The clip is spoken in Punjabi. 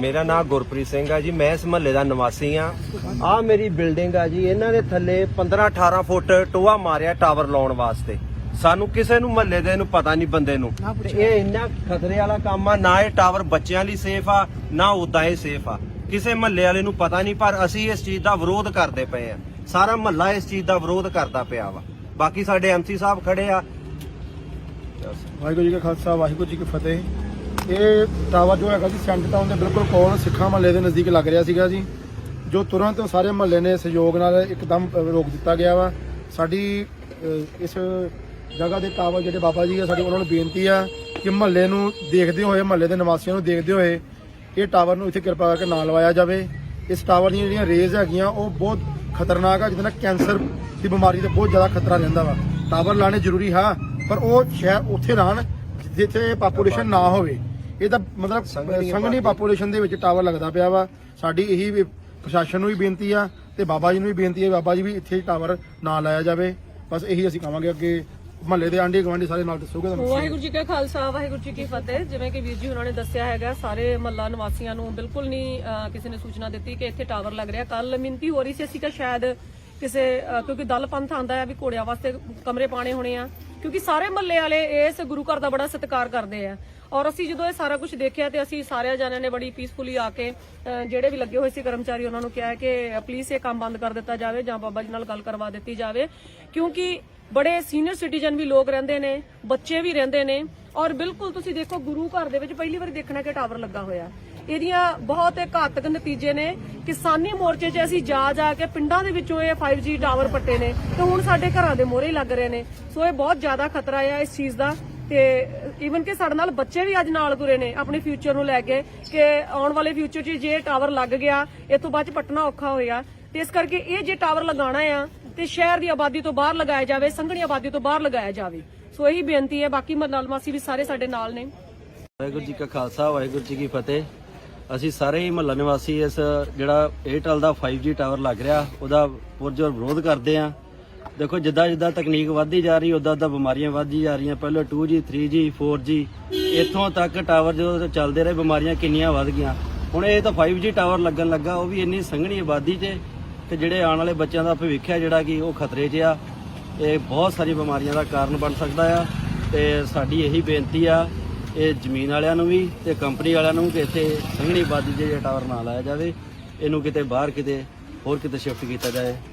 ਮੇਰਾ ਨਾਮ ਗੁਰਪ੍ਰੀਤ ਸਿੰਘ ਆ ਜੀ, ਮੈਂ ਇਸ ਮਹੱਲੇ ਦਾ ਨਿਵਾਸੀ ਆ। ਆ ਮੇਰੀ ਬਿਲਡਿੰਗ ਆ ਜੀ, ਇਹਨਾਂ ਨੇ ਥੱਲੇ 15 18 ਫੁੱਟ ਟੋਆ ਮਾਰਿਆ ਟਾਵਰ ਲਾਉਣ ਵਾਸਤੇ। ਸਾਨੂੰ ਕਿਸੇ ਨੂੰ ਮਹੱਲੇ ਦੇ ਨੂੰ ਪਤਾ ਨਹੀਂ ਬੰਦੇ ਨੂੰ। ਤੇ ਇਹ ਇੰਨਾ ਖਤਰੇ ਵਾਲਾ ਕੰਮ ਆ ਨਾ ਇਹ ਟਾਵਰ ਬੱਚਿਆਂ ਲਈ ਸੇਫ ਆ ਨਾ ਉਦਾਂ ਇਹ ਸੇਫ ਆ। ਕਿਸੇ ਮਹੱਲੇ ਵਾਲੇ ਨੂੰ ਪਤਾ ਨਹੀਂ ਪਰ ਅਸੀਂ ਇਸ ਚੀਜ਼ ਦਾ ਵਿਰੋਧ ਕਰਦੇ ਪਏ ਆ। ਸਾਰਾ ਮਹੱਲਾ ਇਸ ਚੀਜ਼ ਦਾ ਵਿਰੋਧ ਕਰਦਾ ਪਿਆ ਵਾ। ਬਾਕੀ ਸਾਡੇ ਐਮਸੀ ਸਾਹਿਬ ਖੜੇ ਆ। ਵਾਹਿਗੁਰੂ ਜੀ ਕਾ ਖਾਲਸਾ ਵਾਹਿਗੁਰੂ ਜੀ ਕੀ ਫਤਿਹ। ਇਹ ਟਾਵਰ ਜੋ ਹੈਗਾ ਜੀ ਸੈਂਟ ਟਾਊਨ ਦੇ ਬਿਲਕੁਲ ਕੋਲ ਸਿੱਖਾਂ ਮਹੱਲੇ ਦੇ ਨਜ਼ਦੀਕ ਲੱਗ ਰਿਹਾ ਸੀਗਾ ਜੀ। ਜੋ ਤੁਰੰਤ ਸਾਰੇ ਮਹੱਲੇ ਨੇ ਸਹਿਯੋਗ ਨਾਲ ਇੱਕਦਮ ਰੋਕ ਦਿੱਤਾ ਗਿਆ ਵਾ। ਸਾਡੀ ਇਸ ਜਗ੍ਹਾ ਦੇ ਟਾਵਰ ਜਿਹੜੇ ਬਾਬਾ ਜੀ ਆ ਸਾਡੀ ਉਹਨਾਂ ਨੂੰ ਬੇਨਤੀ ਆ ਕਿ ਮਹੱਲੇ ਨੂੰ ਦੇਖਦੇ ਹੋਏ ਮਹੱਲੇ ਦੇ ਨਿਵਾਸੀਆਂ ਨੂੰ ਦੇਖਦੇ ਹੋਏ ਇਹ ਟਾਵਰ ਨੂੰ ਇੱਥੇ ਕਿਰਪਾ ਕਰਕੇ ਨਾ ਲਵਾਇਆ ਜਾਵੇ। ਇਸ ਟਾਵਰ ਦੀਆਂ ਜਿਹੜੀਆਂ ਰੇਜ਼ ਹੈਗੀਆਂ ਉਹ ਬਹੁਤ ਖਤਰਨਾਕ ਆ ਜਿਹਦੇ ਨਾਲ ਕੈਂਸਰ ਦੀ ਬਿਮਾਰੀ ਦਾ ਬਹੁਤ ਜ਼ਿਆਦਾ ਖਤਰਾ ਰਹਿੰਦਾ ਵਾ। ਟਾਵਰ ਲਾਣੇ ਜ਼ਰੂਰੀ ਹਾਂ ਪਰ ਉਹ ਸ਼ਹਿਰ ਉੱਥੇ ਰਹਿਣ ਜਿੱਥੇ ਪਾਪੂਲੇਸ਼ਨ ਨਾ ਹੋਵੇ। ਇਹ ਤਾਂ ਮਤਲਬ ਸੰਘਣੀ ਪਾਪੂਲੇਸ਼ਨ ਦੇ ਵਿੱਚ ਟਾਵਰ ਲੱਗਦਾ ਪਿਆ ਵਾ। ਸਾਡੀ ਇਹੀ ਵੀ ਪ੍ਰਸ਼ਾਸਨ ਨੂੰ ਵੀ ਬੇਨਤੀ ਆ ਤੇ ਬਾਬਾ ਜੀ ਨੂੰ ਵੀ ਬੇਨਤੀ ਹੈ ਬਾਬਾ ਜੀ ਵੀ ਇੱਥੇ ਟਾਵਰ ਨਾ ਲਾਇਆ ਜਾਵੇ। ਬਸ ਇਹੀ ਅਸੀਂ ਕਹਾਂਗੇ ਅੱਗੇ ਮਹੱਲੇ ਦੇ ਆਂਢੀ ਗੁਆਂਢੀ ਸਾਰੇ ਨਾਲ ਦੱਸੋਗੇ ਤੁਹਾਨੂੰ? ਵਾਹਿਗੁਰੂ ਜੀ ਕਾ ਖਾਲਸਾ ਵਾਹਿਗੁਰੂ ਜੀ ਕੀ ਫਤਿਹ। ਜਿਵੇਂ ਕਿ ਵੀਰ ਜੀ ਉਹਨਾਂ ਨੇ ਦੱਸਿਆ ਹੈਗਾ ਸਾਰੇ ਮਹੱਲਾ ਨਿਵਾਸੀਆਂ ਨੂੰ ਬਿਲਕੁਲ ਨਹੀਂ ਅਹ, ਕਿਸੇ ਨੇ ਸੂਚਨਾ ਦਿੱਤੀ ਕਿ ਇੱਥੇ ਟਾਵਰ ਲੱਗ ਰਿਹਾ। ਕੱਲ ਮਿੰਤੀ ਹੋ ਰਹੀ ਸੀ ਅਸੀਂ ਕਿ ਸ਼ਾਇਦ ਕਿਸੇ ਅਹ, ਕਿਉਂਕਿ ਦਲ ਪੰਥ ਆਂਦਾ ਹੈ ਵੀ ਘੋੜਿਆਂ ਵਾਸਤੇ ਕਮਰੇ ਪਾਣੇ ਹੋਣੇ ਆ। ਕਿਉਂਕਿ ਸਾਰੇ ਮੱਲੇ ਵਾਲੇ ਇਸ ਗੁਰੂ ਘਰ ਦਾ ਬੜਾ ਸਤਿਕਾਰ ਕਰਦੇ ਆ। ਔਰ ਅਸੀਂ ਜਦੋਂ ਇਹ ਸਾਰਾ ਕੁਝ ਦੇਖਿਆ ਤੇ ਅਸੀਂ ਸਾਰਿਆਂ ਜਣਿਆਂ ਨੇ ਬੜੀ ਪੀਸਫੁਲੀ ਆ ਕੇ ਜਿਹੜੇ ਵੀ ਲੱਗੇ ਹੋਏ ਸੀ ਕਰਮਚਾਰੀ, ਉਹਨਾਂ ਨੂੰ ਕਿਹਾ ਕਿ ਪਲੀਜ਼ ਇਹ ਕੰਮ ਬੰਦ ਕਰ ਦਿੱਤਾ ਜਾਵੇ ਜਾਂ ਬਾਬਾ ਜੀ ਨਾਲ ਗੱਲ ਕਰਵਾ ਦਿੱਤੀ ਜਾਵੇ। ਕਿਉਂਕਿ ਬੜੇ ਸੀਨੀਅਰ ਸਿਟੀਜ਼ਨ ਵੀ ਲੋਕ ਰਹਿੰਦੇ ਨੇ, ਬੱਚੇ ਵੀ ਰਹਿੰਦੇ ਨੇ। ਔਰ ਬਿਲਕੁਲ ਤੁਸੀਂ ਦੇਖੋ ਗੁਰੂ ਘਰ ਦੇ ਵਿੱਚ ਪਹਿਲੀ ਵਾਰ ਦੇਖਣਾ ਕਿ ਟਾਵਰ ਲੱਗਾ ਹੋਇਆ। ਇਹਦੀਆਂ ਬਹੁਤ ਘਾਤਕ ਨਤੀਜੇ ਨੇ। ਕਿਸਾਨੀ ਮੋਰਚੇ 'ਚ ਅਸੀਂ ਜਾ ਜਾ ਕੇ ਪਿੰਡਾਂ ਦੇ ਵਿੱਚੋਂ ਇਹ 5G ਟਾਵਰ ਪੱਟੇ ਨੇ ਤੇ ਹੁਣ ਸਾਡੇ ਘਰਾਂ ਦੇ ਮੋਹਰੇ ਲੱਗ ਰਹੇ ਨੇ। ਸੋ ਇਹ ਬਹੁਤ ਜ਼ਿਆਦਾ ਖਤਰਾ ਆ ਇਸ ਚੀਜ਼ ਦਾ ਤੇ ਈਵਨ ਕਿ ਸਾਡੇ ਨਾਲ ਬੱਚੇ ਵੀ ਅੱਜ ਨਾਲ ਤੁਰੇ ਨੇ ਆਪਣੇ ਫਿਊਚਰ ਨੂੰ ਲੈ ਕੇ ਕਿ ਆਉਣ ਵਾਲੇ ਫਿਊਚਰ 'ਚ ਜੇ ਟਾਵਰ ਲੱਗ ਗਿਆ, ਇਹ ਤੋਂ ਬਾਅਦ 'ਚ ਪੱਟਣਾ ਔਖਾ ਹੋਇਆ। ਤੇ ਇਸ ਕਰਕੇ ਇਹ ਜੇ ਟਾਵਰ ਲਗਾਉਣਾ ਆ, ਤੇ ਸ਼ਹਿਰ ਦੀ ਆਬਾਦੀ ਤੋਂ ਬਾਹਰ ਲਗਾਇਆ ਜਾਵੇ, ਸੰਘਣੀ ਆਬਾਦੀ ਤੋਂ ਬਾਹਰ ਲਗਾਇਆ ਜਾਵੇ। ਸੋ ਇਹੀ ਬੇਨਤੀ ਹੈ, ਬਾਕੀ ਮਨਾਲਮਾਸੀ ਵੀ ਸਾਰੇ ਸਾਡੇ ਨਾਲ ਨੇ। ਵਾਹਿਗੁਰੂ ਜੀ ਕਾ ਖਾਲਸਾ, ਵਾਹਿਗੁਰੂ ਜੀ ਕੀ ਫਤਿਹ। ਅਸੀਂ ਸਾਰੇ ਹੀ ਮਹੱਲਾ ਨਿਵਾਸੀ ਇਸ ਜਿਹੜਾ ਏਅਰਟੈਲ ਦਾ 5G ਟਾਵਰ ਲੱਗ ਰਿਹਾ, ਉਹਦਾ ਪੁਰਜੋਰ ਵਿਰੋਧ ਕਰਦੇ ਆ ਦੇਖੋ, ਜਿੱਦਾਂ ਜਿੱਦਾਂ ਤਕਨੀਕ ਵੱਧਦੀ ਜਾ ਰਹੀ, ਉਦਾਂ ਉਦਾਂ ਬਿਮਾਰੀਆਂ ਵੱਧਦੀ ਜਾ ਰਹੀਆਂ। ਪਹਿਲਾਂ 2G 3G 4G ਇੱਥੋਂ ਤੱਕ ਟਾਵਰ ਜਦੋਂ ਚੱਲਦੇ ਰਹੇ, ਬਿਮਾਰੀਆਂ ਕਿੰਨੀਆਂ ਵੱਧ ਗਈਆਂ। ਹੁਣ ਇਹ ਤਾਂ 5G ਟਾਵਰ ਲੱਗਣ ਲੱਗਾ, ਉਹ ਵੀ ਇੰਨੀ ਸੰਘਣੀ ਆਬਾਦੀ 'ਚ ਕਿ ਜਿਹੜੇ ਆਉਣ ਵਾਲੇ ਬੱਚਿਆਂ ਦਾ ਭਵਿੱਖ ਹੈ, ਜਿਹੜਾ ਕਿ ਉਹ ਖਤਰੇ 'ਚ ਆ। ਇਹ ਬਹੁਤ ਸਾਰੀ ਬਿਮਾਰੀਆਂ ਦਾ ਕਾਰਨ ਬਣ ਸਕਦਾ ਆ। ਤੇ ਸਾਡੀ ਇਹੀ ਬੇਨਤੀ ਆ ਇਹ ਜ਼ਮੀਨ ਵਾਲਿਆਂ ਨੂੰ ਵੀ ਤੇ ਕੰਪਨੀ ਵਾਲਿਆਂ ਨੂੰ ਕਿ ਇੱਥੇ ਸੰਘਣੀ ਆਬਾਦੀ ਦੇ ਟਾਵਰ ਨਾ ਲਾਇਆ ਜਾਵੇ, ਇਹਨੂੰ ਕਿਤੇ ਬਾਹਰ ਕਿਤੇ ਹੋਰ ਕਿਤੇ ਸ਼ਿਫਟ ਕੀਤਾ ਜਾਏ।